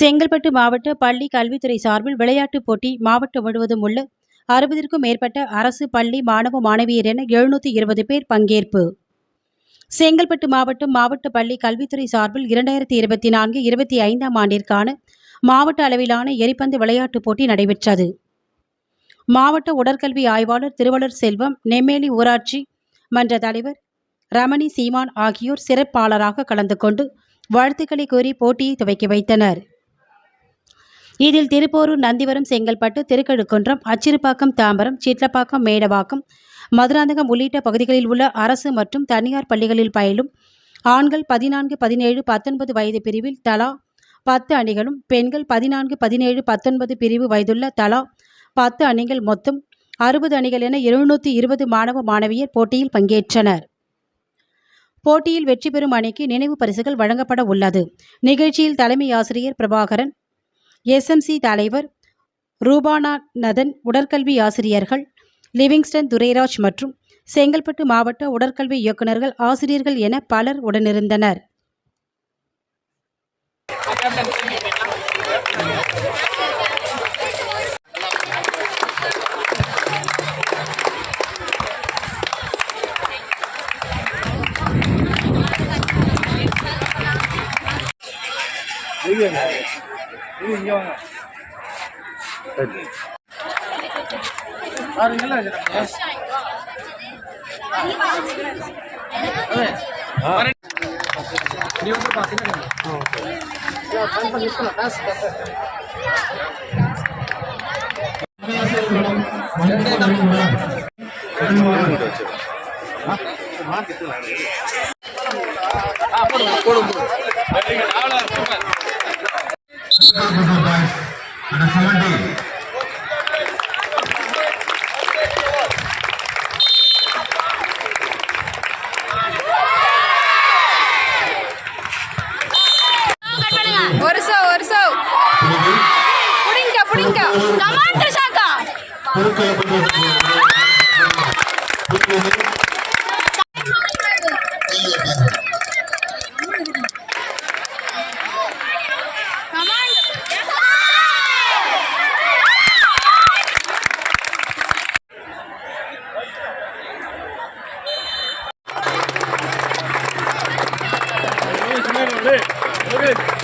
செங்கல்பட்டு மாவட்ட பள்ளி கல்வித்துறை சார்பில் விளையாட்டுப் போட்டி மாவட்டம் முழுவதும் உள்ள அறுபதிற்கும் மேற்பட்ட அரசு பள்ளி மாணவ மாணவியர் என எழுநூற்றி இருபது பேர் பங்கேற்பு. செங்கல்பட்டு மாவட்டம் மாவட்ட பள்ளி கல்வித்துறை சார்பில் இரண்டாயிரத்தி இருபத்தி நான்கு இருபத்தி ஐந்தாம் ஆண்டிற்கான மாவட்ட அளவிலான எரிபந்து விளையாட்டுப் போட்டி நடைபெற்றது. மாவட்ட உடற்கல்வி ஆய்வாளர் திருவள்ளர் செல்வம் நெம்மேலி ஊராட்சி மன்ற தலைவர் ரமணி சீமான் ஆகியோர் சிறப்பாளராக கலந்து கொண்டு வாழ்த்துக்களை கூறி போட்டியை துவக்கி வைத்தனர். இதில் திருப்போரூர் நந்திவரம் செங்கல்பட்டு திருக்கழுக்குன்றம் அச்சிறுபாக்கம் தாம்பரம் சிட்லப்பாக்கம் மேடவாக்கம் மதுராந்தகம் உள்ளிட்ட பகுதிகளில் உள்ள அரசு மற்றும் தனியார் பள்ளிகளில் பயிலும் ஆண்கள் பதினான்கு பதினேழு பத்தொன்பது வயது பிரிவில் தலா பத்து அணிகளும் பெண்கள் பதினான்கு பதினேழு பத்தொன்பது பிரிவு வயதுள்ள தலா பத்து அணிகள் மொத்தம் அறுபது அணிகள் என இருநூற்றி இருபது மாணவ மாணவியர் போட்டியில் பங்கேற்றனர். போட்டியில் வெற்றி பெறும் அணிக்கு நினைவு பரிசுகள் வழங்கப்பட உள்ளது. நிகழ்ச்சியில் தலைமை ஆசிரியர் பிரபாகரன் எஸ்எம்சி தலைவர் ரூபானாநதன் உடற்கல்வி ஆசிரியர்கள் லிவிங்ஸ்டன் துரைராஜ் மற்றும் செங்கல்பட்டு மாவட்ட உடற்கல்வி இயக்குநர்கள் ஆசிரியர்கள் என பலர் உடனிருந்தனர். இது இங்க வாங்க பாருங்களா நீ வந்து பாத்தீங்கன்னா Under 17. ஒரு சோ ஒரு சோ புடிங்க புடிங்க கமாண்ட் ஷாக்கா பொருட்களை Good.